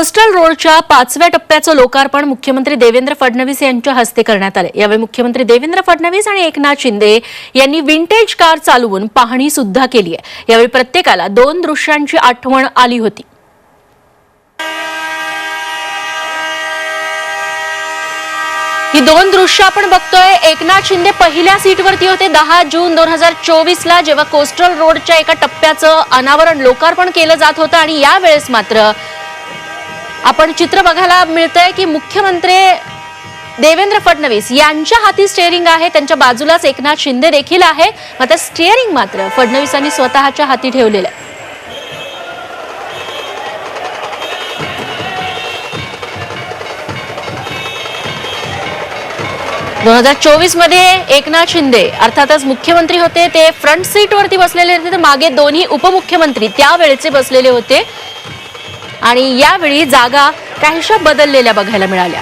Coastal रोडच्या पाचव्या टप्प्याचं लोकार्पण मुख्यमंत्री देवेंद्र फडणवीस यांच्या हस्ते करण्यात आले. यावेळी मुख्यमंत्री देवेंद्र फडणवीस आणि एकनाथ शिंदे यांनी विंटेज कार चालवून पाहणी सुद्धा केली आहे. यावेळी प्रत्येकाला दोन दृश्यांची आठवण आली होती. ही दोन दृश्य आपण बघतोय. एकनाथ शिंदे पहिल्या सीटवरती होते. दहा जून दोन हजार चोवीस ला जेव्हा कोस्टल रोडच्या एका टप्प्याचं अनावरण लोकार्पण केलं जात होतं आणि यावेळेस मात्र आपण चित्र बघायला मिळतंय की मुख्यमंत्री देवेंद्र फडणवीस यांच्या हाती स्टेअरिंग आहे त्यांच्या बाजूलाच एकनाथ शिंदे देखील आहे मात्र स्टेअरिंग मात्र फडणवीसांनी स्वतःच्या हाती ठेवलेलं आहे. दोन हजार चोवीसमध्ये एकनाथ शिंदे अर्थातच मुख्यमंत्री होते ते फ्रंट सीट वरती बसलेले होते तर मागे दोन्ही उपमुख्यमंत्री त्यावेळेचे बसलेले होते. आणि यावेळी जागा काहीशा बदललेल्या बघायला मिळाल्या.